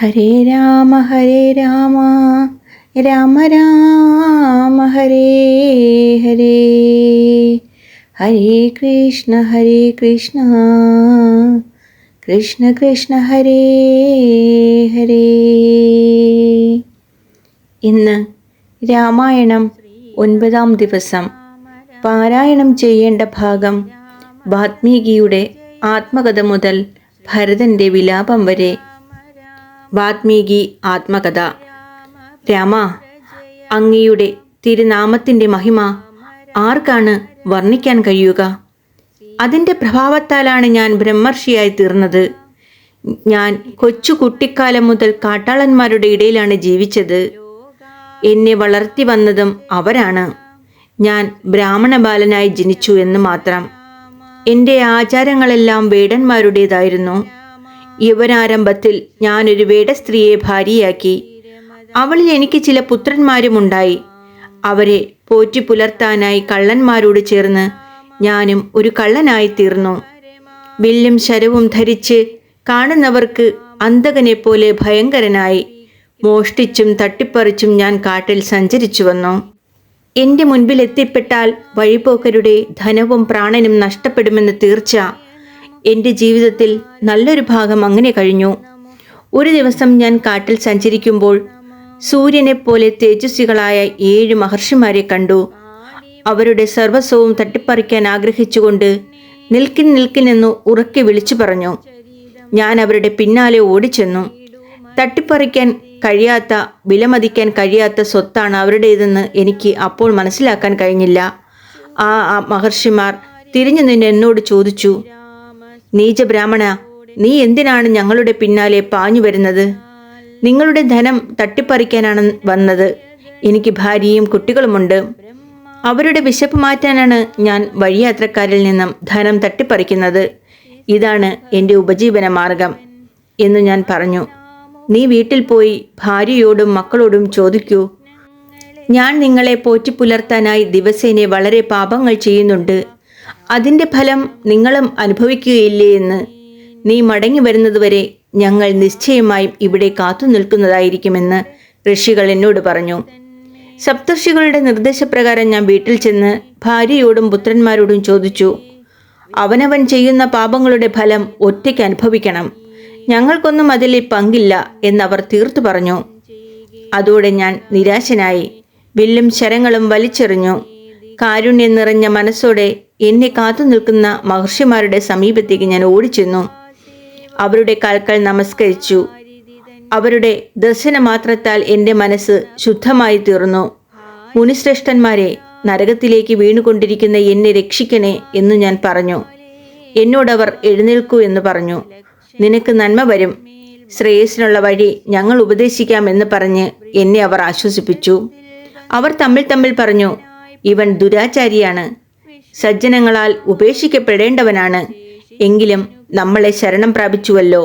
ഹരേ രാമ ഹരേ രാമ. രാമ രാമ ഹരേ ഹരേ. ഹരേ കൃഷ്ണ ഹരേ കൃഷ്ണ. കൃഷ്ണ കൃഷ്ണ ഹരേ ഹരേ. ഇന്ന് രാമായണം ഒൻപതാം ദിവസം. പാരായണം ചെയ്യേണ്ട ഭാഗം വാത്മീകിയുടെ ആത്മകഥ മുതൽ ഭരതന്റെ വിലാപം വരെ വാത്മീകി ആത്മകഥ. രാമ അങ്ങയുടെ തിരുനാമത്തിന്റെ മഹിമ ആർക്കാണ് വർണിക്കാൻ കഴിയുക? അതിന്റെ പ്രഭാവത്താലാണ് ഞാൻ ബ്രഹ്മർഷിയായി തീർന്നത്. ഞാൻ കൊച്ചു കുട്ടിക്കാലം മുതൽ കാട്ടാളന്മാരുടെ ഇടയിലാണ് ജീവിച്ചത്. എന്നെ വളർത്തി വന്നതും അവരാണ്. ഞാൻ ബ്രാഹ്മണ ബാലനായി ജനിച്ചു എന്ന് മാത്രം. എന്റെ ആചാരങ്ങളെല്ലാം വേടന്മാരുടേതായിരുന്നു. യവനാരംഭത്തിൽ ഞാനൊരു വേട സ്ത്രീയെ ഭാര്യയാക്കി. അവളിൽ എനിക്ക് ചില പുത്രന്മാരുമുണ്ടായി. അവരെ പോറ്റി പുലർത്താനായി കള്ളന്മാരോട് ചേർന്ന് ഞാനും ഒരു കള്ളനായി തീർന്നു വില്ലും ശരവും ധരിച്ച് കാണുന്നവർക്ക് അന്തകനെ പോലെ ഭയങ്കരനായി. മോഷ്ടിച്ചും തട്ടിപ്പറിച്ചും ഞാൻ കാട്ടിൽ സഞ്ചരിച്ചു വന്നു. എന്റെ മുൻപിൽ എത്തിപ്പെട്ടാൽ വഴിപോക്കരുടെ ധനവും പ്രാണനും നഷ്ടപ്പെടുമെന്ന് തീർച്ച എന്റെ ജീവിതത്തിൽ നല്ലൊരു ഭാഗം അങ്ങനെ കഴിഞ്ഞു. ഒരു ദിവസം ഞാൻ കാട്ടിൽ സഞ്ചരിക്കുമ്പോൾ സൂര്യനെ പോലെ തേജസ്വികളായ ഏഴ് മഹർഷിമാരെ കണ്ടു. അവരുടെ സർവസ്വവും തട്ടിപ്പറിക്കാൻ ആഗ്രഹിച്ചുകൊണ്ട് നിൽക്കിൻ നിൽക്കിനെന്ന് ഉറക്കെ വിളിച്ചു പറഞ്ഞു. ഞാൻ അവരുടെ പിന്നാലെ ഓടിച്ചെന്നു. തട്ടിപ്പറിക്കാൻ കഴിയാത്ത വിലമതിക്കാൻ കഴിയാത്ത സ്വത്താണ് അവരുടേതെന്ന് എനിക്ക് അപ്പോൾ മനസ്സിലാക്കാൻ കഴിഞ്ഞില്ല. ആ മഹർഷിമാർ തിരിഞ്ഞു നിന്ന് എന്നോട് ചോദിച്ചു. നീച ബ്രാഹ്മണ നീ എന്തിനാണ് ഞങ്ങളുടെ പിന്നാലെ പാഞ്ഞു വരുന്നത്? നിങ്ങളുടെ ധനം തട്ടിപ്പറിക്കാനാണ് വന്നത്. എനിക്ക് ഭാര്യയും കുട്ടികളുമുണ്ട്. അവരുടെ വിശപ്പ് മാറ്റാനാണ് ഞാൻ വഴിയാത്രക്കാരിൽ നിന്നും ധനം തട്ടിപ്പറിക്കുന്നത്. ഇതാണ് എന്റെ ഉപജീവന മാർഗം എന്ന് ഞാൻ പറഞ്ഞു. നീ വീട്ടിൽ പോയി ഭാര്യയോടും മക്കളോടും ചോദിക്കൂ. ഞാൻ നിങ്ങളെ പോറ്റി പുലർത്താനായി ദിവസേന വളരെ പാപങ്ങൾ ചെയ്യുന്നുണ്ട്. അതിന്റെ ഫലം നിങ്ങളും അനുഭവിക്കുകയില്ലേ എന്ന് നീ മടങ്ങി വരുന്നതുവരെ ഞങ്ങൾ നിശ്ചയമായും ഇവിടെ കാത്തു നിൽക്കുന്നതായിരിക്കുമെന്ന് ഋഷികൾ എന്നോട് പറഞ്ഞു. സപ്തർഷികളുടെ നിർദ്ദേശപ്രകാരം ഞാൻ വീട്ടിൽ ചെന്ന് ഭാര്യയോടും പുത്രന്മാരോടും ചോദിച്ചു അവനവൻ ചെയ്യുന്ന പാപങ്ങളുടെ ഫലം ഒറ്റയ്ക്ക് അനുഭവിക്കണം. ഞങ്ങൾക്കൊന്നും അതിൽ പങ്കില്ല എന്നവർ തീർത്തു പറഞ്ഞു. അതോടെ ഞാൻ നിരാശനായി വില്ലും ശരങ്ങളും വലിച്ചെറിഞ്ഞു. കാരുണ്യം നിറഞ്ഞ മനസ്സോടെ എന്നെ കാത്തു നിൽക്കുന്ന മഹർഷിമാരുടെ സമീപത്തേക്ക് ഞാൻ ഓടിച്ചെന്നു. അവരുടെ കാൽക്കൽ നമസ്കരിച്ചു. അവരുടെ ദർശനമാത്രത്താൽ എന്റെ മനസ്സ് ശുദ്ധമായി തീർന്നു. മുനിശ്രേഷ്ഠന്മാരെ നരകത്തിലേക്ക് വീണുകൊണ്ടിരിക്കുന്ന എന്നെ രക്ഷിക്കണേ എന്ന് ഞാൻ പറഞ്ഞു. എന്നോടവർ എഴുന്നേൽക്കൂ എന്ന് പറഞ്ഞു. നിനക്ക് നന്മ വരും. ശ്രേയസിനുള്ള വഴി ഞങ്ങൾ ഉപദേശിക്കാം എന്ന് പറഞ്ഞ് എന്നെ അവർ ആശ്വസിപ്പിച്ചു. അവർ തമ്മിൽ തമ്മിൽ പറഞ്ഞു ഇവൻ ദുരാചാരിയാണ്. സജ്ജനങ്ങളാൽ ഉപേക്ഷിക്കപ്പെടേണ്ടവനാണ്. എങ്കിലും നമ്മളെ ശരണം പ്രാപിച്ചുവല്ലോ.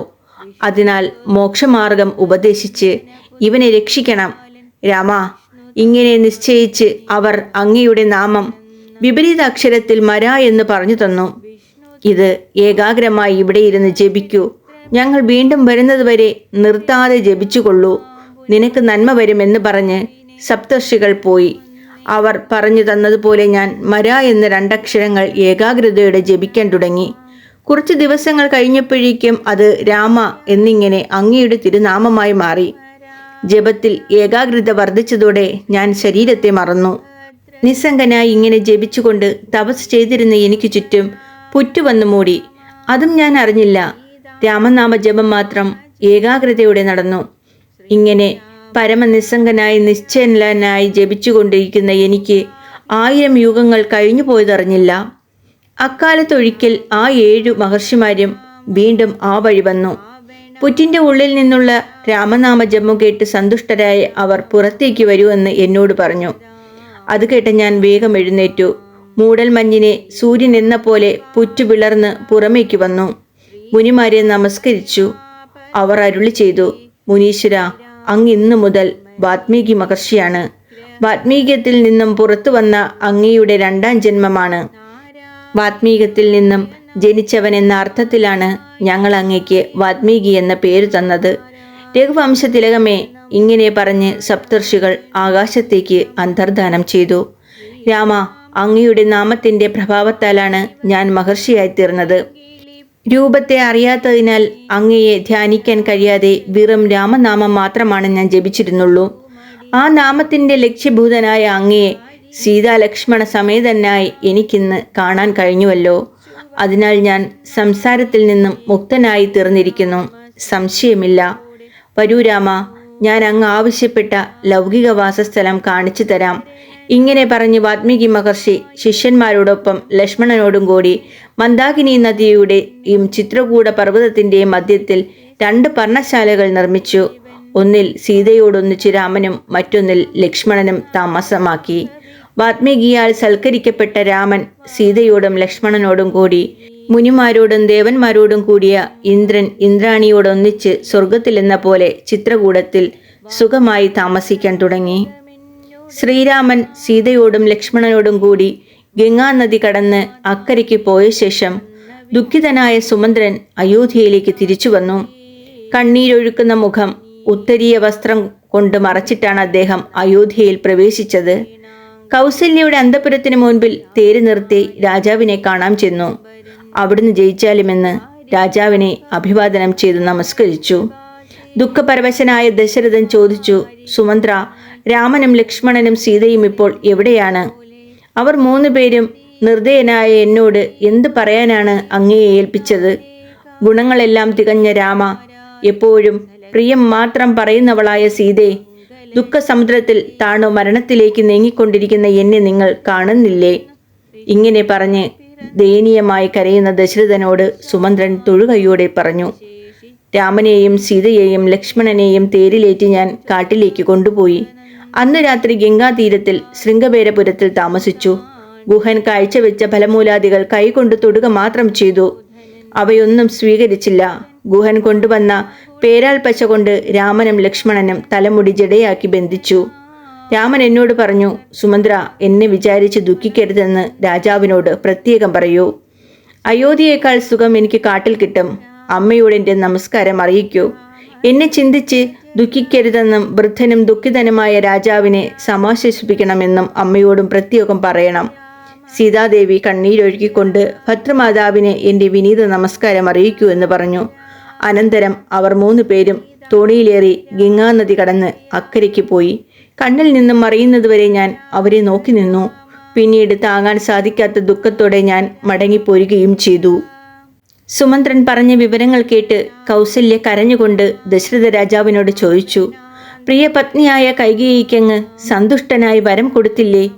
അതിനാൽ മോക്ഷമാർഗം ഉപദേശിച്ച് ഇവനെ രക്ഷിക്കണം. രാമ ഇങ്ങനെ നിശ്ചയിച്ച് അവർ അങ്ങയുടെ നാമം വിപരീത അക്ഷരത്തിൽ മര എന്ന് പറഞ്ഞു തന്നു. ഇത് ഏകാഗ്രമായി ഇവിടെ ഇരുന്ന് ജപിക്കൂ. ഞങ്ങൾ വീണ്ടും വരുന്നതുവരെ നിർത്താതെ ജപിച്ചുകൊള്ളൂ. നിനക്ക് നന്മ വരുമെന്ന് പറഞ്ഞ് സപ്തർഷികൾ പോയി. അവർ പറഞ്ഞു തന്നതുപോലെ ഞാൻ മര എന്ന രണ്ടക്ഷരങ്ങൾ ഏകാഗ്രതയോടെ ജപിക്കാൻ തുടങ്ങി. കുറച്ച് ദിവസങ്ങൾ കഴിഞ്ഞപ്പോഴേക്കും അത് രാമ എന്നിങ്ങനെ അങ്ങയുടെ തിരുനാമമായി മാറി. ജപത്തിൽ ഏകാഗ്രത വർദ്ധിച്ചതോടെ ഞാൻ ശരീരത്തെ മറന്നു. നിസ്സംഗനായി ഇങ്ങനെ ജപിച്ചുകൊണ്ട് തപസ് ചെയ്തിരുന്ന എനിക്ക് ചുറ്റും പുറ്റുവന്നു മൂടി. അതും ഞാൻ അറിഞ്ഞില്ല. രാമനാമ ജപം മാത്രം ഏകാഗ്രതയോടെ നടന്നു. ഇങ്ങനെ പരമനിസ്സംഗനായി നിശ്ചലനായി ജപിച്ചുകൊണ്ടിരിക്കുന്ന എനിക്ക് ആയിരം യുഗങ്ങൾ കഴിഞ്ഞു പോയതറിഞ്ഞില്ല. അക്കാലത്തൊഴിക്കൽ ആ ഏഴു മഹർഷിമാരും വീണ്ടും ആ വഴി വന്നു. പുറ്റിന്റെ ഉള്ളിൽ നിന്നുള്ള രാമനാമ ജമ്മു കേട്ട് സന്തുഷ്ടരായ അവർ പുറത്തേക്ക് വരുമെന്ന് എന്നോട് പറഞ്ഞു. അത് കേട്ട് ഞാൻ വേഗം എഴുന്നേറ്റു. മൂടൽ മഞ്ഞിനെ സൂര്യൻ എന്ന പോലെ പുറ്റു പിളർന്ന് പുറമേക്ക് വന്നു. മുനിമാരെ നമസ്കരിച്ചു. അവർ അരുളി ചെയ്തു മുനീശ്വര അങ്ങ് ഇന്നു മുതൽ വാത്മീകി മഹർഷിയാണ്. വാത്മീകത്തിൽ നിന്നും പുറത്തു വന്ന അങ്ങയുടെ രണ്ടാം ജന്മമാണ്. വാത്മീകത്തിൽ നിന്നും ജനിച്ചവൻ എന്ന അർത്ഥത്തിലാണ് ഞങ്ങൾ അങ്ങയ്ക്ക് വാത്മീകി എന്ന പേര് തന്നത്. രഘുവംശ തിലകമേ ഇങ്ങനെ പറഞ്ഞ് സപ്തർഷികൾ ആകാശത്തേക്ക് അന്തർദാനം ചെയ്തു. രാമ അങ്ങയുടെ നാമത്തിന്റെ പ്രഭാവത്താലാണ് ഞാൻ മഹർഷിയായി തീർന്നത്. രൂപത്തെ അറിയാത്തതിനാൽ അങ്ങയെ ധ്യാനിക്കാൻ കഴിയാതെ വെറും രാമനാമം മാത്രമാണ് ഞാൻ ജപിച്ചിരുന്നുള്ളൂ. ആ നാമത്തിന്റെ ലക്ഷ്യഭൂതനായ അങ്ങയെ സീതാലക്ഷ്മണ സമേതനായി എനിക്കിന്ന് കാണാൻ കഴിഞ്ഞുവല്ലോ. അതിനാൽ ഞാൻ സംസാരത്തിൽ നിന്നും മുക്തനായി തീർന്നിരിക്കുന്നു. സംശയമില്ല. വരൂ രാമ ഞാൻ അങ്ങ് ആവശ്യപ്പെട്ട ലൗകിക വാസസ്ഥലം കാണിച്ചു തരാം. ഇങ്ങനെ പറഞ്ഞ് വാത്മീകി മഹർഷി ശിഷ്യന്മാരോടൊപ്പം ലക്ഷ്മണനോടും കൂടി മന്ദാകിനി നദിയുടെയും ചിത്രകൂട പർവതത്തിന്റെയും മധ്യത്തിൽ രണ്ട് പർണശാലകൾ നിർമ്മിച്ചു. ഒന്നിൽ സീതയോടൊന്നിച്ച് രാമനും മറ്റൊന്നിൽ ലക്ഷ്മണനും താമസമാക്കി. വാത്മീകിയാൽ സൽക്കരിക്കപ്പെട്ട രാമൻ സീതയോടും ലക്ഷ്മണനോടും കൂടി മുനിമാരോടും ദേവന്മാരോടും കൂടിയ ഇന്ദ്രൻ ഇന്ദ്രാണിയോടൊന്നിച്ച് സ്വർഗത്തിലെന്ന പോലെ ചിത്രകൂടത്തിൽ സുഖമായി താമസിക്കാൻ തുടങ്ങി. ശ്രീരാമൻ സീതയോടും ലക്ഷ്മണനോടും കൂടി ഗംഗാനദി കടന്ന് അക്കരയ്ക്ക് പോയ ശേഷം ദുഃഖിതനായ സുമന്ത്രൻ അയോധ്യയിലേക്ക് തിരിച്ചു വന്നു. കണ്ണീരൊഴുക്കുന്ന മുഖം ഉത്തരീയ വസ്ത്രം കൊണ്ട് മറച്ചിട്ടാണ് അദ്ദേഹം അയോധ്യയിൽ പ്രവേശിച്ചത്. കൗസല്യയുടെ അന്തപുരത്തിന് മുൻപിൽ തേര് നിർത്തി രാജാവിനെ കാണാൻ ചെന്നു. അവിടുന്ന് ജയിച്ചാലുമെന്ന് രാജാവിനെ അഭിവാദനം ചെയ്ത് നമസ്കരിച്ചു. ദുഃഖപരവശനായ ദശരഥൻ ചോദിച്ചു സുമന്ത്ര രാമനും ലക്ഷ്മണനും സീതയും ഇപ്പോൾ എവിടെയാണ്? അവർ മൂന്ന് പേരും നിർദ്ദയനായ എന്നോട് എന്ത് പറയാനാണ് അങ്ങയെ ഏൽപ്പിച്ചത്? ഗുണങ്ങളെല്ലാം തികഞ്ഞ രാമ എപ്പോഴും പ്രിയം മാത്രം പറയുന്നവളായ സീതേ ദുഃഖസമുദ്രത്തിൽ താണു മരണത്തിലേക്ക് നീങ്ങിക്കൊണ്ടിരിക്കുന്ന എന്നെ നിങ്ങൾ കാണുന്നില്ലേ ഇങ്ങനെ പറഞ്ഞ് ദയനീയമായി കരയുന്ന ദശരഥനോട് സുമന്ത്രൻ തൊഴുകയോടെ പറഞ്ഞു രാമനെയും സീതയെയും ലക്ഷ്മണനെയും തേരിലേറ്റി ഞാൻ കാട്ടിലേക്ക് കൊണ്ടുപോയി. അന്ന് രാത്രി ഗംഗാതീരത്തിൽ ശൃംഗപേരപുരത്തിൽ താമസിച്ചു. ഗുഹൻ കാഴ്ചവെച്ച ഫലമൂലാദികൾ കൈകൊണ്ട് തൊടുക മാത്രം ചെയ്തു. അവയൊന്നും സ്വീകരിച്ചില്ല. ഗുഹൻ കൊണ്ടുവന്ന പേരാൽ പശ കൊണ്ട് രാമനും ലക്ഷ്മണനും തലമുടി ജടയാക്കി ബന്ധിച്ചു. രാമൻ എന്നോട് പറഞ്ഞു സുമന്ത്ര എന്നെ വിചാരിച്ച് ദുഃഖിക്കരുതെന്ന് രാജാവിനോട് പ്രത്യേകം പറയൂ. അയോധ്യയേക്കാൾ സുഖം എനിക്ക് കാട്ടിൽ കിട്ടും. അമ്മയോട് എന്റെ നമസ്കാരം അറിയിക്കൂ. എന്നെ ചിന്തിച്ച് ദുഃഖിക്കരുതെന്നും വൃദ്ധനും ദുഃഖിതനുമായ രാജാവിനെ സമാശേഷിപ്പിക്കണമെന്നും അമ്മയോടും പ്രത്യേകം പറയണം. സീതാദേവി കണ്ണീരൊഴുക്കിക്കൊണ്ട് ഭദ്രമാതാവിനെ എന്റെ വിനീത നമസ്കാരം അറിയിക്കൂ എന്ന് പറഞ്ഞു. അനന്തരം അവർ മൂന്ന് പേരും തോണിയിലേറി ഗംഗാനദി കടന്ന് അക്കരയ്ക്ക് പോയി. കണ്ണിൽ നിന്നും മറിയുന്നതുവരെ ഞാൻ അവരെ നോക്കി നിന്നു. പിന്നീട് താങ്ങാൻ സാധിക്കാത്ത ദുഃഖത്തോടെ ഞാൻ മടങ്ങിപ്പോരുകയും ചെയ്തു. സുമന്ത്രൻ പറഞ്ഞ വിവരങ്ങൾ കേട്ട് കൗസല്യ കരഞ്ഞുകൊണ്ട് ദശരഥ രാജാവിനോട് ചോദിച്ചു പ്രിയ പത്നിയായ കൈകേയിക്കങ്ങ് സന്തുഷ്ടനായി വരം കൊടുത്തില്ലേ?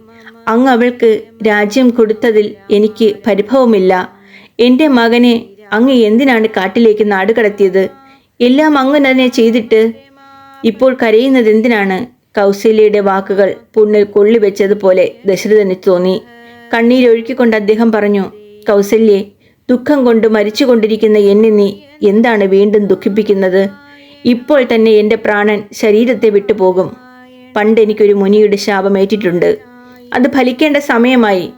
അങ്ങ് അവൾക്ക് രാജ്യം കൊടുത്തതിൽ എനിക്ക് പരിഭവമില്ല. എന്റെ മകനെ അങ്ങ് എന്തിനാണ് കാട്ടിലേക്ക് നാടുകടത്തിയത് എല്ലാം അങ്ങ് തന്നെ ചെയ്തിട്ട് ഇപ്പോൾ കരയുന്നത് എന്തിനാണ്? കൗസല്യയുടെ വാക്കുകൾ പുണ്ണിൽ കൊള്ളിവെച്ചതുപോലെ ദശരഥന് തോന്നി. കണ്ണീരൊഴുക്കിക്കൊണ്ട് അദ്ദേഹം പറഞ്ഞു കൗസല്യെ ദുഃഖം കൊണ്ട് മരിച്ചുകൊണ്ടിരിക്കുന്ന എന്നെ നീ എന്താണ് വീണ്ടും ദുഃഖിപ്പിക്കുന്നത്? ഇപ്പോൾ തന്നെ എന്റെ പ്രാണൻ ശരീരത്തെ വിട്ടുപോകും പണ്ട് എനിക്കൊരു മുനിയുടെ ശാപമേറ്റിട്ടുണ്ട് അത് ഫലിക്കേണ്ട സമയമായി.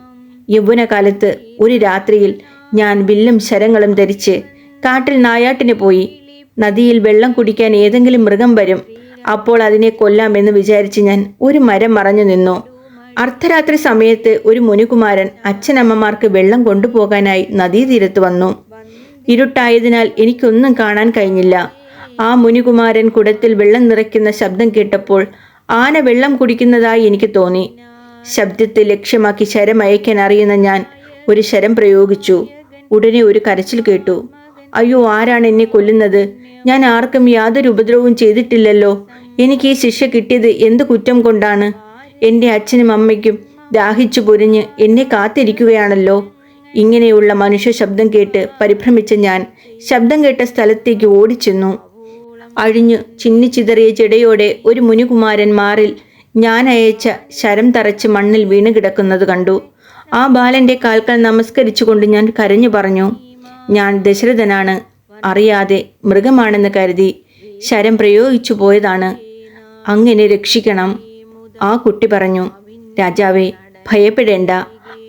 യൗവനകാലത്ത് ഒരു രാത്രിയിൽ ഞാൻ വില്ലും ശരങ്ങളും ധരിച്ച് കാട്ടിൽ നായാട്ടിന് പോയി. നദിയിൽ വെള്ളം കുടിക്കാൻ ഏതെങ്കിലും മൃഗം വരും. അപ്പോൾ അതിനെ കൊല്ലാമെന്ന് വിചാരിച്ച് ഞാൻ ഒരു മരം മറഞ്ഞു നിന്നു. അർദ്ധരാത്രി സമയത്ത് ഒരു മുനികുമാരൻ അച്ഛനമ്മമാർക്ക് വെള്ളം കൊണ്ടുപോകാനായി നദീതീരത്ത് വന്നു. ഇരുട്ടായതിനാൽ എനിക്കൊന്നും കാണാൻ കഴിഞ്ഞില്ല. ആ മുനികുമാരൻ കുടത്തിൽ വെള്ളം നിറയ്ക്കുന്ന ശബ്ദം കേട്ടപ്പോൾ ആന വെള്ളം കുടിക്കുന്നതായി എനിക്ക് തോന്നി. ശബ്ദത്തെ ലക്ഷ്യമാക്കി ശരം അയക്കാൻ അറിയുന്ന ഞാൻ ഒരു ശരം പ്രയോഗിച്ചു. ഉടനെ ഒരു കരച്ചിൽ കേട്ടു. അയ്യോ ആരാണ് എന്നെ കൊല്ലുന്നത്? ഞാൻ ആർക്കും യാതൊരു ഉപദ്രവവും ചെയ്തിട്ടില്ലല്ലോ. എനിക്ക് ഈ ശിക്ഷ കിട്ടിയത് എന്ത് കുറ്റം കൊണ്ടാണ്? എന്റെ അച്ഛനും അമ്മയ്ക്കും ദാഹിച്ചു പൊരിഞ്ഞ് എന്നെ കാത്തിരിക്കുകയാണല്ലോ. ഇങ്ങനെയുള്ള മനുഷ്യ ശബ്ദം കേട്ട് പരിഭ്രമിച്ച ഞാൻ ശബ്ദം കേട്ട സ്ഥലത്തേക്ക് ഓടിച്ചെന്നു. അഴിഞ്ഞു ചിന്നിച്ചിതറിയ ചെടയോടെ ഒരു മുനികുമാരൻ മാറിൽ ഞാൻ അയച്ച ശരം തറച്ച് മണ്ണിൽ വീണ് കിടക്കുന്നത് കണ്ടു. ആ ബാലന്റെ കാൽക്കൽ നമസ്കരിച്ചുകൊണ്ട് ഞാൻ കരഞ്ഞു പറഞ്ഞു ഞാൻ ദശരഥനാണ്. അറിയാതെ മൃഗമാണെന്ന് കരുതി ശരം പ്രയോഗിച്ചു പോയതാണ്. അങ്ങനെ രക്ഷിക്കണം. ആ കുട്ടി പറഞ്ഞു രാജാവേ ഭയപ്പെടേണ്ട.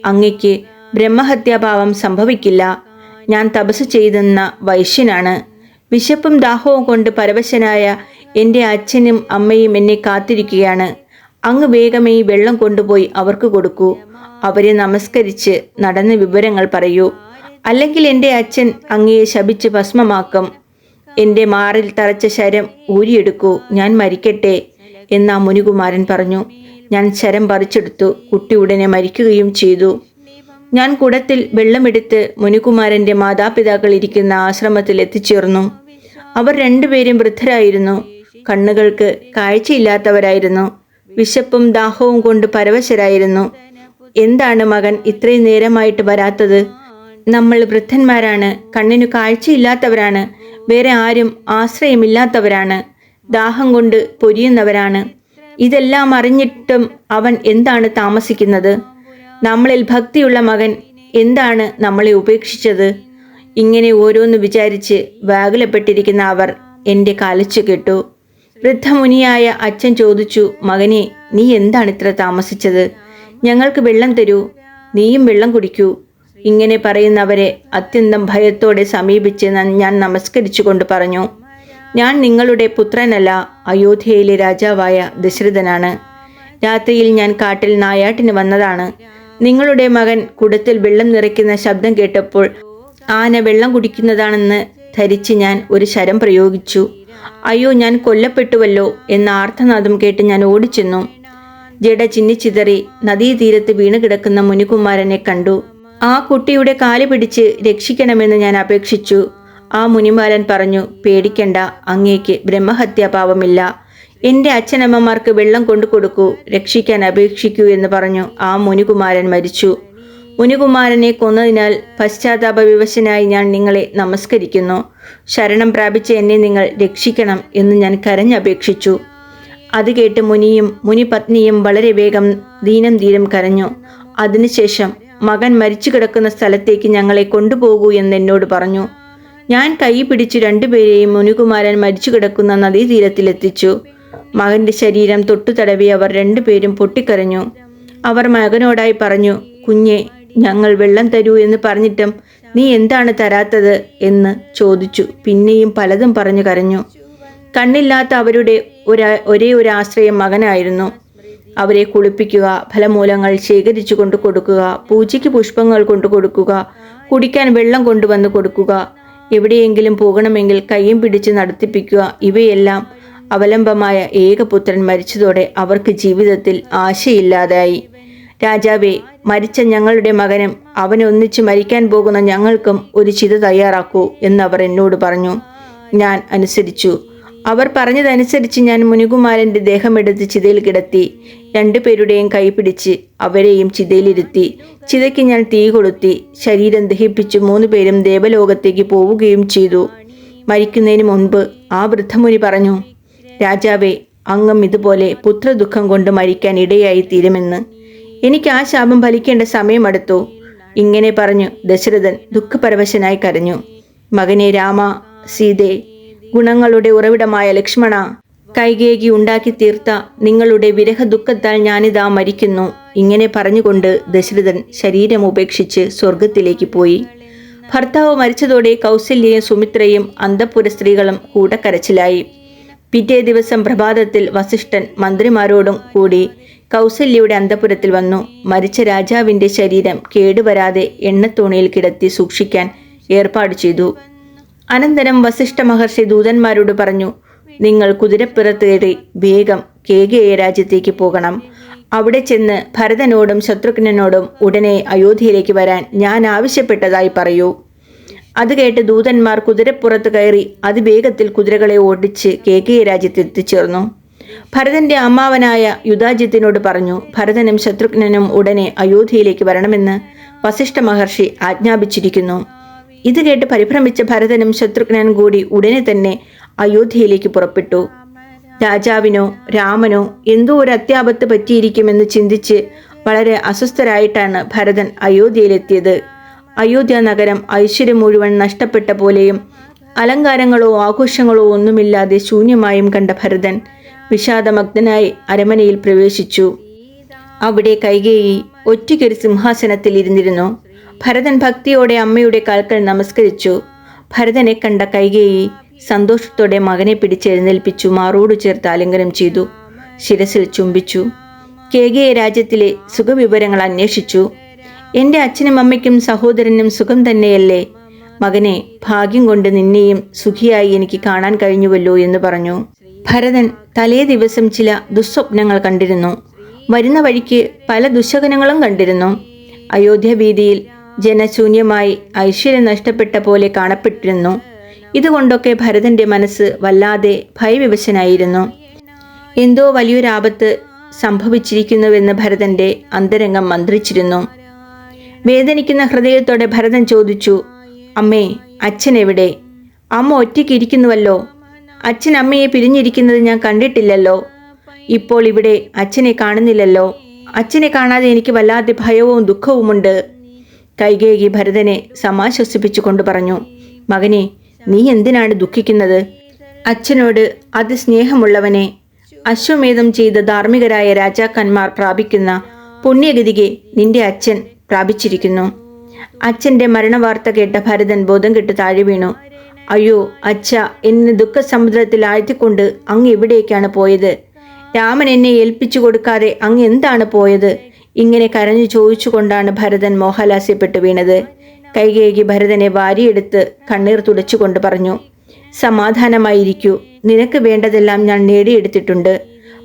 അങ്ങയ്ക്ക് ബ്രഹ്മഹത്യാഭാവം സംഭവിക്കില്ല. ഞാൻ തപസ് ചെയ്തെന്ന വൈശ്യനാണ്. വിശപ്പും ദാഹവും കൊണ്ട് പരവശനായ എന്റെ അച്ഛനും അമ്മയും എന്നെ കാത്തിരിക്കുകയാണ്. അങ്ങ് വേഗമേ വെള്ളം കൊണ്ടുപോയി അവർക്ക് കൊടുക്കൂ. അവരെ നമസ്കരിച്ച് നടന്ന വിവരങ്ങൾ പറയൂ. അല്ലെങ്കിൽ എന്റെ അച്ഛൻ അങ്ങയെ ശപിച്ച് ഭസ്മമാക്കും. എന്റെ മാറിൽ തറച്ച ശരം ഊരിയെടുക്കൂ. ഞാൻ മരിക്കട്ടെ. എന്ന് ആ മുനികുമാരൻ പറഞ്ഞു ഞാൻ ശരം പറിച്ചെടുത്തു കുട്ടി ഉടനെ മരിക്കുകയും ചെയ്തു. ഞാൻ കുടത്തിൽ വെള്ളമെടുത്ത് മുനികുമാരന്റെ മാതാപിതാക്കൾ ഇരിക്കുന്ന ആശ്രമത്തിൽ എത്തിച്ചേർന്നു. അവർ രണ്ടുപേരും വൃദ്ധരായിരുന്നു. കണ്ണുകൾക്ക് കാഴ്ചയില്ലാത്തവരായിരുന്നു. വിശപ്പും ദാഹവും കൊണ്ട് പരവശരായിരുന്നു. എന്താണ് മകൻ ഇത്രയും നേരമായിട്ട് വരാത്തത്? നമ്മൾ വൃദ്ധന്മാരാണ് കണ്ണിനു കാഴ്ചയില്ലാത്തവരാണ് വേറെ ആരും ആശ്രയമില്ലാത്തവരാണ്. ദാഹം കൊണ്ട് പൊരിയുന്നവരാണ്. ഇതെല്ലാം അറിഞ്ഞിട്ടും അവൻ എന്താണ് താമസിക്കുന്നത്? നമ്മളിൽ ഭക്തിയുള്ള മകൻ എന്താണ് നമ്മളെ ഉപേക്ഷിച്ചത്? ഇങ്ങനെ ഓരോന്ന് വിചാരിച്ച് വ്യാകുലപ്പെട്ടിരിക്കുന്ന അവർ എന്റെ കാലിച്ചു കേട്ടു. വൃദ്ധമുനിയായ അച്ഛൻ ചോദിച്ചു മകനെ നീ എന്താണ് ഇത്ര താമസിച്ചത്? ഞങ്ങൾക്ക് വെള്ളം തരൂ. നീയും വെള്ളം കുടിക്കൂ. ഇങ്ങനെ പറയുന്നവരെ അത്യന്തം ഭയത്തോടെ സമീപിച്ച് ഞാൻ നമസ്കരിച്ചുകൊണ്ട് പറഞ്ഞു. ഞാൻ നിങ്ങളുടെ പുത്രനല്ല അയോധ്യയിലെ രാജാവായ ദശരഥനാണ്. രാത്രിയിൽ ഞാൻ കാട്ടിൽ നായാട്ടിന് വന്നതാണ്. നിങ്ങളുടെ മകൻ കുടത്തിൽ വെള്ളം നിറയ്ക്കുന്ന ശബ്ദം കേട്ടപ്പോൾ ആന വെള്ളം കുടിക്കുന്നതാണെന്ന് ധരിച്ച് ഞാൻ ഒരു ശരം പ്രയോഗിച്ചു. അയ്യോ ഞാൻ കൊല്ലപ്പെട്ടുവല്ലോ എന്ന ആർത്തനാദം കേട്ട് ഞാൻ ഓടിച്ചെന്നു. ജഡ ചിന്നിച്ചിതറി നദീതീരത്ത് വീണ് കിടക്കുന്ന മുനികുമാരനെ കണ്ടു. ആ കുട്ടിയുടെ കാൽ പിടിച്ച് രക്ഷിക്കണമെന്ന് ഞാൻ അപേക്ഷിച്ചു. ആ മുനിമാരൻ പറഞ്ഞു പേടിക്കണ്ട അങ്ങേക്ക് ബ്രഹ്മഹത്യാപാപമില്ല എന്റെ അച്ഛനമ്മമാർക്ക് വെള്ളം കൊണ്ടു കൊടുക്കൂ രക്ഷിക്കാൻ അപേക്ഷിക്കൂ എന്ന് പറഞ്ഞു ആ മുനികുമാരൻ മരിച്ചു. മുനികുമാരനെ കൊന്നതിനാൽ പശ്ചാത്താപ വിവശനായി ഞാൻ നിങ്ങളെ നമസ്കരിക്കുന്നു. ശരണം പ്രാപിച്ച എന്നെ നിങ്ങൾ രക്ഷിക്കണം എന്ന് ഞാൻ കരഞ്ഞപേക്ഷിച്ചു. അത് കേട്ട് മുനിയും മുനിപത്നിയും വളരെ വേഗം ദീനം ദീനം കരഞ്ഞു. അതിനുശേഷം മകൻ മരിച്ചു കിടക്കുന്ന സ്ഥലത്തേക്ക് ഞങ്ങളെ കൊണ്ടുപോകൂ എന്ന് എന്നോട് പറഞ്ഞു. ഞാൻ കൈ പിടിച്ചു രണ്ടുപേരെയും മുനികുമാരൻ മരിച്ചു കിടക്കുന്ന നദീതീരത്തിലെത്തിച്ചു. മകന്റെ ശരീരം തൊട്ടു തടവി അവർ രണ്ടുപേരും പൊട്ടിക്കരഞ്ഞു. അവർ മകനോടായി പറഞ്ഞു കുഞ്ഞെ ഞങ്ങൾ വെള്ളം തരൂ എന്ന് പറഞ്ഞിട്ടും നീ എന്താണ് തരാത്തത്? എന്ന് ചോദിച്ചു. പിന്നെയും പലതും പറഞ്ഞു കരഞ്ഞു. കണ്ണില്ലാത്ത അവരുടെ ഒരാ ഒരേ ആശ്രയം മകനായിരുന്നു. അവരെ കുളിപ്പിക്കുക ഫലമൂലങ്ങൾ ശേഖരിച്ചു കൊണ്ട് കൊടുക്കുക പൂജയ്ക്ക് പുഷ്പങ്ങൾ കൊണ്ടു കൊടുക്കുക കുടിക്കാൻ വെള്ളം കൊണ്ടുവന്ന് കൊടുക്കുക എവിടെയെങ്കിലും പോകണമെങ്കിൽ കയ്യും പിടിച്ച് നടത്തിപ്പിക്കുക. ഇവയെല്ലാം അവലംബമായ ഏകപുത്രൻ മരിച്ചതോടെ അവർക്ക് ജീവിതത്തിൽ ആശയില്ലാതായി. രാജാവേ മരിച്ച ഞങ്ങളുടെ മകനും അവനൊന്നിച്ച് മരിക്കാൻ പോകുന്ന ഞങ്ങൾക്കും ഒരു ചിത തയ്യാറാക്കൂ എന്നവർ എന്നോട് പറഞ്ഞു. ഞാൻ അനുസരിച്ചു. അവർ പറഞ്ഞതനുസരിച്ച് ഞാൻ മുനികുമാരന്റെ ദേഹമെടുത്ത് ചിതയിൽ കിടത്തി രണ്ടുപേരുടെയും കൈ പിടിച്ച് അവരെയും ചിതയിലിരുത്തി. ചിതയ്ക്ക് ഞാൻ തീ കൊളുത്തി ശരീരം ദഹിപ്പിച്ച് മൂന്ന് പേരും ദേവലോകത്തേക്ക് പോവുകയും ചെയ്തു. മരിക്കുന്നതിന് മുൻപ് ആ വൃദ്ധമുനി പറഞ്ഞു രാജാവേ അങ്ങം ഇതുപോലെ പുത്രദുഃഖം കൊണ്ട് മരിക്കാൻ ഇടയായി തീരുമെന്ന്. എനിക്ക് ആ ശാപം ഫലിക്കേണ്ട സമയമടുത്തു ഇങ്ങനെ പറഞ്ഞു ദശരഥൻ ദുഃഖപരവശനായി കരഞ്ഞു. മകനെ രാമ സീതേ ഗുണങ്ങളുടെ ഉറവിടമായ ലക്ഷ്മണ കൈകേകി ഉണ്ടാക്കി തീർത്ത നിങ്ങളുടെ വിരഹ ദുഃഖത്താൽ ഞാനിതാ മരിക്കുന്നു. ഇങ്ങനെ പറഞ്ഞുകൊണ്ട് ദശരഥൻ ശരീരം ഉപേക്ഷിച്ച് സ്വർഗത്തിലേക്ക് പോയി. ഭർത്താവ് മരിച്ചതോടെ കൗസല്യയും സുമിത്രയും അന്തപുര സ്ത്രീകളും കൂടക്കരച്ചിലായി. പിറ്റേ ദിവസം പ്രഭാതത്തിൽ വസിഷ്ഠൻ മന്ത്രിമാരോടും കൂടി കൗസല്യയുടെ അന്തപുരത്തിൽ വന്നു. മരിച്ച രാജാവിന്റെ ശരീരം കേടുവരാതെ എണ്ണത്തോണിയിൽ കിടത്തി സൂക്ഷിക്കാൻ ഏർപ്പാട് ചെയ്തു. അനന്തരം വസിഷ്ഠ മഹർഷി ദൂതന്മാരോട് പറഞ്ഞു നിങ്ങൾ കുതിരപ്പുറത്തേറി വേഗം കേകേയ രാജ്യത്തേക്ക് പോകണം. അവിടെ ചെന്ന് ഭരതനോടും ശത്രുഘ്നനോടും ഉടനെ അയോധ്യയിലേക്ക് വരാൻ ഞാൻ ആവശ്യപ്പെട്ടതായി പറയൂ. അത് കേട്ട് ദൂതന്മാർ കുതിരപ്പുറത്ത് കയറി അതിവേഗത്തിൽ കുതിരകളെ ഓടിച്ച് കേകേയ രാജ്യത്ത് എത്തിച്ചേർന്നു. ഭരതന്റെ അമ്മാവനായ യുധാജിത്തിനോട് പറഞ്ഞു ഭരതനും ശത്രുഘ്നനും ഉടനെ അയോധ്യയിലേക്ക് വരണമെന്ന് വസിഷ്ഠ മഹർഷി ആജ്ഞാപിച്ചിരിക്കുന്നു. ഇത് കേട്ട് പരിഭ്രമിച്ച ഭരതനും ശത്രുഘ്നനും കൂടി ഉടനെ തന്നെ അയോധ്യയിലേക്ക് പുറപ്പെട്ടു. രാജാവിനോ രാമനോ എന്തോ ഒരു അത്യാപത്ത് പറ്റിയിരിക്കുമെന്ന് ചിന്തിച്ച് വളരെ അസ്വസ്ഥരായിട്ടാണ് ഭരതൻ അയോധ്യയിലെത്തിയത്. അയോധ്യ നഗരം ഐശ്വര്യം മുഴുവൻ നഷ്ടപ്പെട്ട പോലെയും അലങ്കാരങ്ങളോ ആഘോഷങ്ങളോ ഒന്നുമില്ലാതെ ശൂന്യമായും കണ്ട ഭരതൻ വിഷാദമഗ്നനായി അരമനയിൽ പ്രവേശിച്ചു. അവിടെ കൈകേയി ഒറ്റയ്ക്കൊരു സിംഹാസനത്തിൽ ഇരുന്നിരുന്നു. ഭരതൻ ഭക്തിയോടെ അമ്മയുടെ കാൽക്കൽ നമസ്കരിച്ചു. ഭരതനെ കണ്ട കൈകേയി സന്തോഷത്തോടെ മകനെ പിടിച്ചെഴുന്നേൽപ്പിച്ചു മാറോടു ചേർത്ത് ആലിംഗനം ചെയ്തു. ശിരസിൽ ചുംബിച്ചു. കേകയ രാജ്യത്തിലെ സുഖവിവരങ്ങൾ അന്വേഷിച്ചു. എന്റെ അച്ഛനും അമ്മയ്ക്കും സഹോദരനും സുഖം തന്നെയല്ലേ? മകനെ ഭാഗ്യം കൊണ്ട് നിന്നെയും സുഖിയായി എനിക്ക് കാണാൻ കഴിഞ്ഞുവല്ലോ എന്ന് പറഞ്ഞു. ഭരതൻ തലേ ദിവസം ചില ദുസ്വപ്നങ്ങൾ കണ്ടിരുന്നു. വരുന്ന വഴിക്ക് പല ദുശകനങ്ങളും കണ്ടിരുന്നു. അയോധ്യ വീതിയിൽ ജനശൂന്യമായി ഐശ്വര്യം നഷ്ടപ്പെട്ട പോലെ കാണപ്പെട്ടിരുന്നു. ഇതുകൊണ്ടൊക്കെ ഭരതന്റെ മനസ്സ് വല്ലാതെ ഭയവിവശനായിരുന്നു. എന്തോ വലിയൊരാപത്ത് സംഭവിച്ചിരിക്കുന്നുവെന്ന് ഭരതന്റെ അന്തരംഗം മന്ത്രിച്ചിരുന്നു. വേദനിക്കുന്ന ഹൃദയത്തോടെ ഭരതൻ ചോദിച്ചു അമ്മേ അച്ഛൻ എവിടെ അമ്മ ഒറ്റയ്ക്ക് ഇരിക്കുന്നുവല്ലോ. അച്ഛൻ അമ്മയെ പിരിഞ്ഞിരിക്കുന്നത് ഞാൻ കണ്ടിട്ടില്ലല്ലോ. ഇപ്പോൾ ഇവിടെ അച്ഛനെ കാണുന്നില്ലല്ലോ. അച്ഛനെ കാണാതെ എനിക്ക് വല്ലാതെ ഭയവും ദുഃഖവുമുണ്ട്. കൈകേകി ഭരതനെ സമാശ്വസിപ്പിച്ചുകൊണ്ട് പറഞ്ഞു മകനെ നീ എന്തിനാണ് ദുഃഖിക്കുന്നത്? അച്ഛനോട് അതിസ്നേഹമുള്ളവനെ അശ്വമേധം ചെയ്ത ധാർമ്മികരായ രാജാക്കന്മാർ പ്രാപിക്കുന്ന പുണ്യഗതിക്ക് നിന്റെ അച്ഛൻ പ്രാപിച്ചിരിക്കുന്നു. അച്ഛന്റെ മരണവാർത്ത കേട്ട ഭരതൻ ബോധം കെട്ട് താഴെ വീണു. അയ്യോ അച്ഛ എന്നെ ദുഃഖസമുദ്രത്തിൽ ആഴ്ത്തിക്കൊണ്ട് അങ്ങ് എവിടേക്കാണ് പോയത്? രാമൻ എന്നെ ഏൽപ്പിച്ചു കൊടുക്കാതെ അങ്ങ് എന്താണ് പോയത്? ഇങ്ങനെ കരഞ്ഞു ചോദിച്ചുകൊണ്ടാണ് ഭരതൻ മോഹലാസ്യപ്പെട്ടു വീണത്. കൈകേകി ഭരതനെ വാരിയെടുത്ത് കണ്ണീർ തുടച്ചുകൊണ്ട് പറഞ്ഞു സമാധാനമായിരിക്കൂ. നിനക്ക് വേണ്ടതെല്ലാം ഞാൻ നേടിയെടുത്തിട്ടുണ്ട്.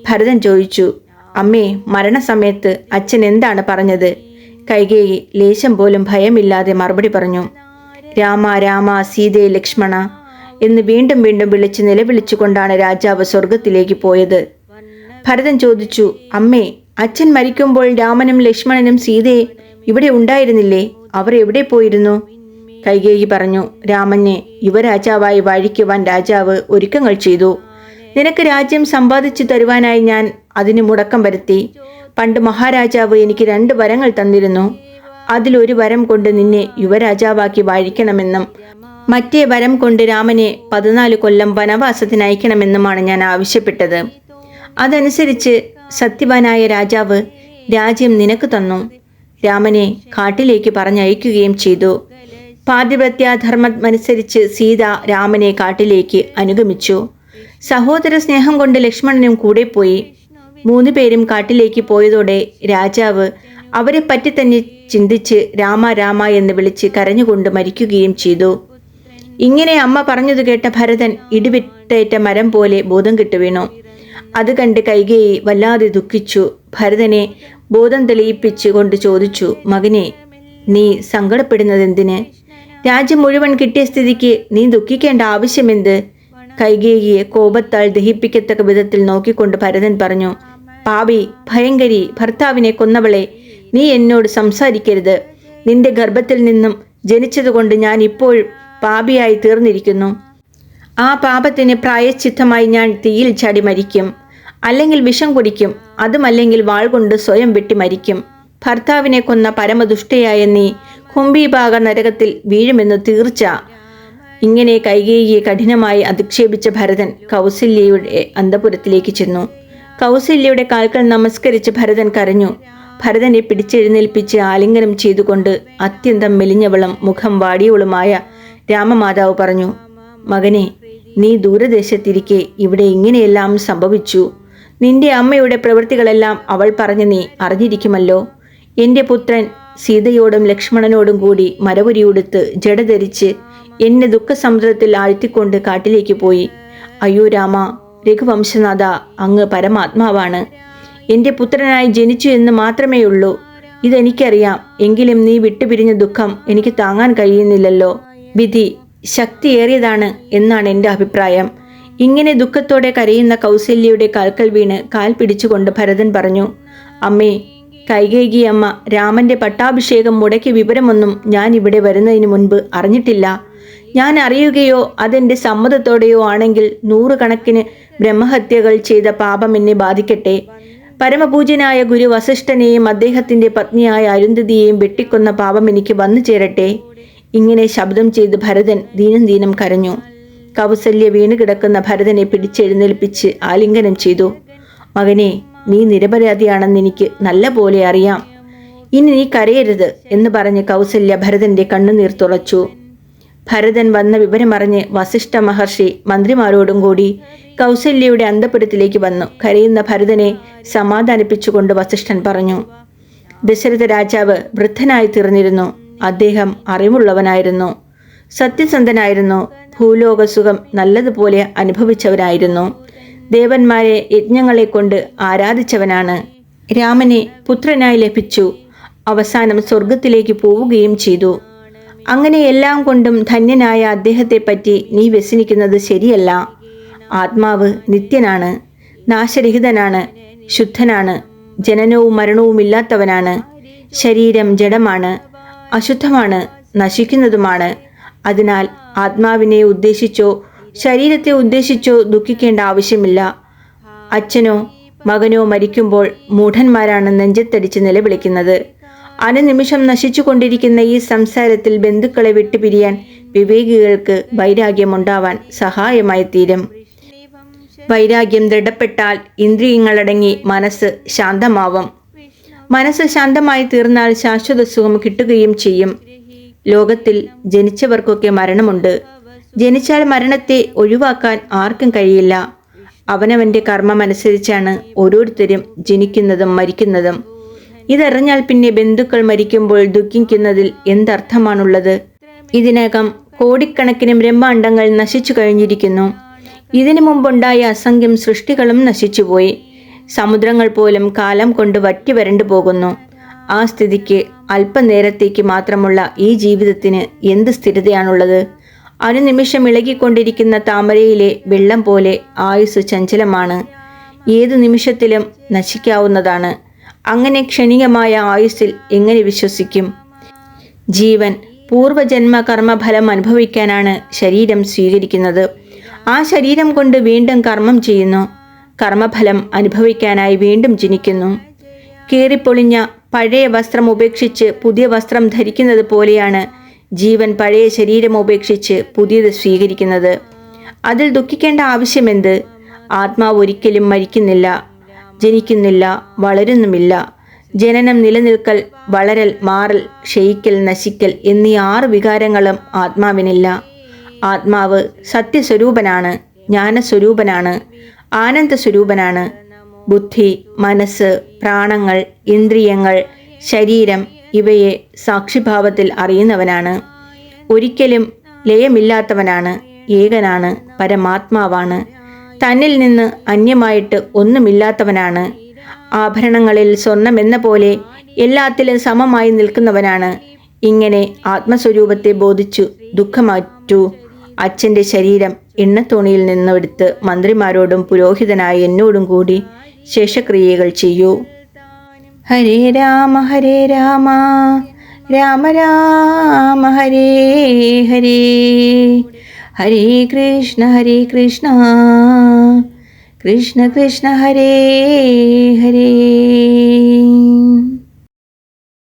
ഭരതൻ ചോദിച്ചു അമ്മേ മരണസമയത്ത് അച്ഛൻ എന്താണ് പറഞ്ഞത്? കൈകേയി ലേശം പോലും ഭയമില്ലാതെ മറുപടി പറഞ്ഞു രാമ രാമ സീതേ ലക്ഷ്മണ എന്ന് വീണ്ടും വീണ്ടും വിളിച്ച് നിലവിളിച്ചുകൊണ്ടാണ് രാജാവ് സ്വർഗത്തിലേക്ക് പോയത്. ഭരതൻ ചോദിച്ചു അമ്മേ അച്ഛൻ മരിക്കുമ്പോൾ രാമനും ലക്ഷ്മണനും സീതയെ ഇവിടെ ഉണ്ടായിരുന്നില്ലേ? അവർ എവിടെ പോയിരുന്നു? കൈകേയി പറഞ്ഞു രാമനെ യുവരാജാവായി വാഴിക്കുവാൻ രാജാവ് ഒരുക്കങ്ങൾ ചെയ്തു. നിനക്ക് രാജ്യം സമ്പാദിച്ചു തരുവാനായി ഞാൻ അതിന് മുടക്കം വരുത്തി. പണ്ട് മഹാരാജാവ് എനിക്ക് രണ്ട് വരങ്ങൾ തന്നിരുന്നു. അതിലൊരു വരം കൊണ്ട് നിന്നെ യുവരാജാവാക്കി വാഴിക്കണമെന്നും മറ്റേ വരം കൊണ്ട് രാമനെ പതിനാല് കൊല്ലം വനവാസത്തിനയക്കണമെന്നുമാണ് ഞാൻ ആവശ്യപ്പെട്ടത്. അതനുസരിച്ച് സത്യവാനായ രാജാവ് രാജ്യം നിനക്ക് തന്നു. രാമനെ കാട്ടിലേക്ക് പറഞ്ഞയക്കുകയും ചെയ്തു. പാതിവ്രത്യാധർമ്മമനുസരിച്ച് സീത രാമനെ കാട്ടിലേക്ക് അനുഗമിച്ചു. സഹോദര സ്നേഹം കൊണ്ട് ലക്ഷ്മണനും കൂടെ പോയി. മൂന്നു പേരും കാട്ടിലേക്ക് പോയതോടെ രാജാവ് അവരെ പറ്റി തന്നെ ചിന്തിച്ച് രാമ രാമ എന്ന് വിളിച്ച് കരഞ്ഞുകൊണ്ട് മരിക്കുകയും ചെയ്തു. ഇങ്ങനെ അമ്മ പറഞ്ഞത് കേട്ട ഭരതൻ ഇടിവിട്ടേറ്റ മരം പോലെ ബോധം കിട്ടു വീണു. അത് കണ്ട് കൈകേയി വല്ലാതെ ദുഃഖിച്ചു. ഭരതനെ ബോധം തെളിയിപ്പിച്ചു കൊണ്ട് ചോദിച്ചു മകനെ നീ സങ്കടപ്പെടുന്നതെന്തിന്? രാജ്യം മുഴുവൻ കിട്ടിയ സ്ഥിതിക്ക് നീ ദുഃഖിക്കേണ്ട ആവശ്യമെന്ത്? കൈകേയിയെ കോപത്താൽ ദഹിപ്പിക്കത്തക്ക വിധത്തിൽ നോക്കിക്കൊണ്ട് ഭരതൻ പറഞ്ഞു പാപി ഭയങ്കരി ഭർത്താവിനെ കൊന്നവളെ നീ എന്നോട് സംസാരിക്കരുത്. നിന്റെ ഗർഭത്തിൽ നിന്നും ജനിച്ചതുകൊണ്ട് ഞാൻ ഇപ്പോൾ പാപിയായി തീർന്നിരിക്കുന്നു. ആ പാപത്തിന് പ്രായശ്ചിത്തമായി ഞാൻ തീയിൽ ചാടി മരിക്കും. അല്ലെങ്കിൽ വിഷം കുടിക്കും. അതുമല്ലെങ്കിൽ വാൾ കൊണ്ട് സ്വയം വെട്ടി മരിക്കും. ഭർത്താവിനെ കൊന്ന പരമദുഷ്ടയായ നീ കുംഭീഭാഗ നരകത്തിൽ വീഴുമെന്ന് തീർച്ച. ഇങ്ങനെ കൈകേയിയെ കഠിനമായി അധിക്ഷേപിച്ച ഭരതൻ കൗസല്യയുടെ അന്തപുരത്തിലേക്ക് ചെന്നു. കൗസല്യയുടെ കാൽക്കൾ നമസ്കരിച്ച് ഭരതൻ കരഞ്ഞു. ഭരതനെ പിടിച്ചെഴുന്നേൽപ്പിച്ച് ആലിംഗനം ചെയ്തുകൊണ്ട് അത്യന്തം മെലിഞ്ഞവളും മുഖം വാടിയവളുമായ രാമമാതാവ് പറഞ്ഞു മകനെ നീ ദൂരദേശത്തിരിക്കെ ഇവിടെ ഇങ്ങനെയെല്ലാം സംഭവിച്ചു. നിന്റെ അമ്മയുടെ പ്രവൃത്തികളെല്ലാം അവൾ പറഞ്ഞ് നീ അറിഞ്ഞിരിക്കുമല്ലോ. എന്റെ പുത്രൻ സീതയോടും ലക്ഷ്മണനോടും കൂടി മരപുരിയുടുത്ത് ജട ധരിച്ച് എന്നെ ദുഃഖസമുദ്രത്തിൽ ആഴ്ത്തിക്കൊണ്ട് കാട്ടിലേക്ക് പോയി. അയ്യോ രാമ രഘുവംശനാഥ അങ്ങ് പരമാത്മാവാണ്. എന്റെ പുത്രനായി ജനിച്ചു എന്ന് മാത്രമേ ഉള്ളൂ ഇതെനിക്കറിയാം. എങ്കിലും നീ വിട്ടുപിരിഞ്ഞ ദുഃഖം എനിക്ക് താങ്ങാൻ കഴിയുന്നില്ലല്ലോ. വിധി ശക്തിയേറിയതാണ് എന്നാണ് എന്റെ അഭിപ്രായം. ഇങ്ങനെ ദുഃഖത്തോടെ കരയുന്ന കൗസല്യയുടെ കാൽക്കൽ വീണ് കാൽ പിടിച്ചുകൊണ്ട് ഭരതൻ പറഞ്ഞു അമ്മേ കൈകേകി അമ്മ രാമന്റെ പട്ടാഭിഷേകം മുടക്കിയ വിവരമൊന്നും ഞാൻ ഇവിടെ വരുന്നതിന് മുൻപ് അറിഞ്ഞിട്ടില്ല. ഞാൻ അറിയുകയോ അതെന്റെ സമ്മതത്തോടെയോ ആണെങ്കിൽ നൂറുകണക്കിന് ബ്രഹ്മഹത്യകൾ ചെയ്ത പാപം എന്നെ ബാധിക്കട്ടെ. പരമപൂജ്യനായ ഗുരു വസിഷ്ഠനെയും അദ്ദേഹത്തിന്റെ പത്നിയായ അരുന്ധതിയെയും വെട്ടിക്കൊന്ന പാപം എനിക്ക് വന്നു ചേരട്ടെ ഇങ്ങനെ ശബ്ദം ചെയ്ത് ഭരതൻ ദീനം ദീനം കരഞ്ഞു. കൗസല്യ വീണ് കിടക്കുന്ന ഭരതനെ പിടിച്ചെഴുന്നേൽപ്പിച്ച് ആലിംഗനം ചെയ്തു. മകനെ നീ നിരപരാധിയാണെന്ന് എനിക്ക് നല്ല പോലെ അറിയാം. ഇനി നീ കരയരുത് എന്ന് പറഞ്ഞ് കൗസല്യ ഭരതന്റെ കണ്ണുനീർ തുളച്ചു. ഭരതൻ വന്ന വിവരമറിഞ്ഞ് വസിഷ്ഠ മഹർഷി മന്ത്രിമാരോടും കൂടി കൗസല്യയുടെ അന്തപുരത്തിലേക്ക് വന്നു. കരയുന്ന ഭരതനെ സമാധാനിപ്പിച്ചുകൊണ്ട് വസിഷ്ഠൻ പറഞ്ഞു ദശരഥ രാജാവ് വൃദ്ധനായി തീർന്നിരുന്നു. അദ്ദേഹം അറിവുള്ളവനായിരുന്നു. സത്യസന്ധനായിരുന്നു. ഭൂലോകസുഖം നല്ലതുപോലെ അനുഭവിച്ചവനായിരുന്നു. ദേവന്മാരെ യജ്ഞങ്ങളെ കൊണ്ട് ആരാധിച്ചവനാണ്. രാമനെ പുത്രനായി ലഭിച്ചു. അവസാനം സ്വർഗത്തിലേക്ക് പോവുകയും ചെയ്തു. അങ്ങനെ എല്ലാം കൊണ്ടും ധന്യനായ അദ്ദേഹത്തെ പറ്റി നീ വ്യസനിക്കുന്നത് ശരിയല്ല. ആത്മാവ് നിത്യനാണ്. നാശരഹിതനാണ്. ശുദ്ധനാണ്. ജനനവും മരണവും ഇല്ലാത്തവനാണ്. ശരീരം ജഡമാണ്. അശുദ്ധമാണ് നശിക്കുന്നതുമാണ്. അതിനാൽ ആത്മാവിനെ ഉദ്ദേശിച്ചോ ശരീരത്തെ ഉദ്ദേശിച്ചോ ദുഃഖിക്കേണ്ട ആവശ്യമില്ല. അച്ഛനോ മകനോ മരിക്കുമ്പോൾ മൂഢന്മാരാണ് നെഞ്ചത്തടിച്ച് നിലവിളിക്കുന്നത്. അനുനിമിഷം നശിച്ചുകൊണ്ടിരിക്കുന്ന ഈ സംസാരത്തിൽ ബന്ധുക്കളെ വിട്ടുപിരിയാൻ വിവേകികൾക്ക് വൈരാഗ്യമുണ്ടാവാൻ സഹായമായി തീരും. വൈരാഗ്യം ദൃഢപ്പെട്ടാൽ ഇന്ദ്രിയങ്ങളടങ്ങി മനസ്സ് ശാന്തമാവും. മനസ്സ് ശാന്തമായി തീർന്നാൽ ശാശ്വത സുഖം കിട്ടുകയും ചെയ്യും. ലോകത്തിൽ ജനിച്ചവർക്കൊക്കെ മരണമുണ്ട്. ജനിച്ചാൽ മരണത്തെ ഒഴിവാക്കാൻ ആർക്കും കഴിയില്ല. അവനവന്റെ കർമ്മമനുസരിച്ചാണ് ഓരോരുത്തരും ജനിക്കുന്നതും മരിക്കുന്നതും. ഇതറിഞ്ഞാൽ പിന്നെ ബന്ധുക്കൾ മരിക്കുമ്പോൾ ദുഃഖിക്കുന്നതിൽ എന്തർത്ഥമാണുള്ളത്? ഇതിനകം കോടിക്കണക്കിന് ബ്രഹ്മാണ്ടങ്ങൾ നശിച്ചു കഴിഞ്ഞിരിക്കുന്നു. ഇതിനു മുമ്പുണ്ടായ അസംഖ്യം സൃഷ്ടികളും നശിച്ചുപോയി. സമുദ്രങ്ങൾ പോലും കാലം കൊണ്ട് വറ്റി വരണ്ടു പോകുന്നു. ആ സ്ഥിതിക്ക് അല്പനേരത്തേക്ക് മാത്രമുള്ള ഈ ജീവിതത്തിന് എന്ത് സ്ഥിരതയാണുള്ളത്? അനുനിമിഷം ഇളകിക്കൊണ്ടിരിക്കുന്ന താമരയിലെ വെള്ളം പോലെ ആയുസ് ചഞ്ചലമാണ്. ഏതു നിമിഷത്തിലും നശിക്കാവുന്നതാണ്. അങ്ങനെ ക്ഷണികമായ ആയുസ്സിൽ എങ്ങനെ വിശ്വസിക്കും? ജീവൻ പൂർവജന്മ കർമ്മഫലം അനുഭവിക്കാനാണ് ശരീരം സ്വീകരിക്കുന്നത്. ആ ശരീരം കൊണ്ട് വീണ്ടും കർമ്മം ചെയ്യുന്നു. കർമ്മഫലം അനുഭവിക്കാനായി വീണ്ടും ജനിക്കുന്നു. കീറിപ്പൊളിഞ്ഞ പഴയ വസ്ത്രം ഉപേക്ഷിച്ച് പുതിയ വസ്ത്രം ധരിക്കുന്നത് പോലെയാണ് ജീവൻ പഴയ ശരീരം ഉപേക്ഷിച്ച് പുതിയത് സ്വീകരിക്കുന്നത്. അതിൽ ദുഃഖിക്കേണ്ട ആവശ്യമെന്ത്? ആത്മാവ് ഒരിക്കലും മരിക്കുന്നില്ല ജനിക്കുന്നില്ല വളരുന്നുമില്ല. ജനനം നിലനിൽക്കൽ വളരൽ മാറൽ ക്ഷയിക്കൽ നശിക്കൽ എന്നീ ആറ് വികാരങ്ങളും ആത്മാവിനില്ല. ആത്മാവ് സത്യസ്വരൂപനാണ് ജ്ഞാനസ്വരൂപനാണ്. ആനന്ദ സ്വരൂപനാണ് ബുദ്ധി മനസ്സ് പ്രാണങ്ങൾ ഇന്ദ്രിയങ്ങൾ ശരീരം ഇവയെ സാക്ഷിഭാവത്തിൽ അറിയുന്നവനാണ്. ഒരിക്കലും ലയമില്ലാത്തവനാണ് ഏകനാണ് പരമാത്മാവാണ്. തന്നിൽ നിന്ന് അന്യമായിട്ട് ഒന്നുമില്ലാത്തവനാണ്. ആഭരണങ്ങളിൽ സ്വർണമെന്ന പോലെ എല്ലാത്തിലും സമമായി നിൽക്കുന്നവനാണ്. ഇങ്ങനെ ആത്മസ്വരൂപത്തെ ബോധിച്ചു ദുഃഖമാറ്റു അച്ഛന്റെ ശരീരം എണ്ണത്തോണിയിൽ നിന്നെടുത്ത് മന്ത്രിമാരോടും പുരോഹിതനായ എന്നോടും കൂടി ശേഷക്രിയകൾ ചെയ്യൂ. ഹരേ രാമ ഹരേ രാമ. രാമ രാമ ഹരേ ഹരേ. ഹരേ കൃഷ്ണ ഹരേ കൃഷ്ണ. കൃഷ്ണ കൃഷ്ണ ഹരേ ഹരേ.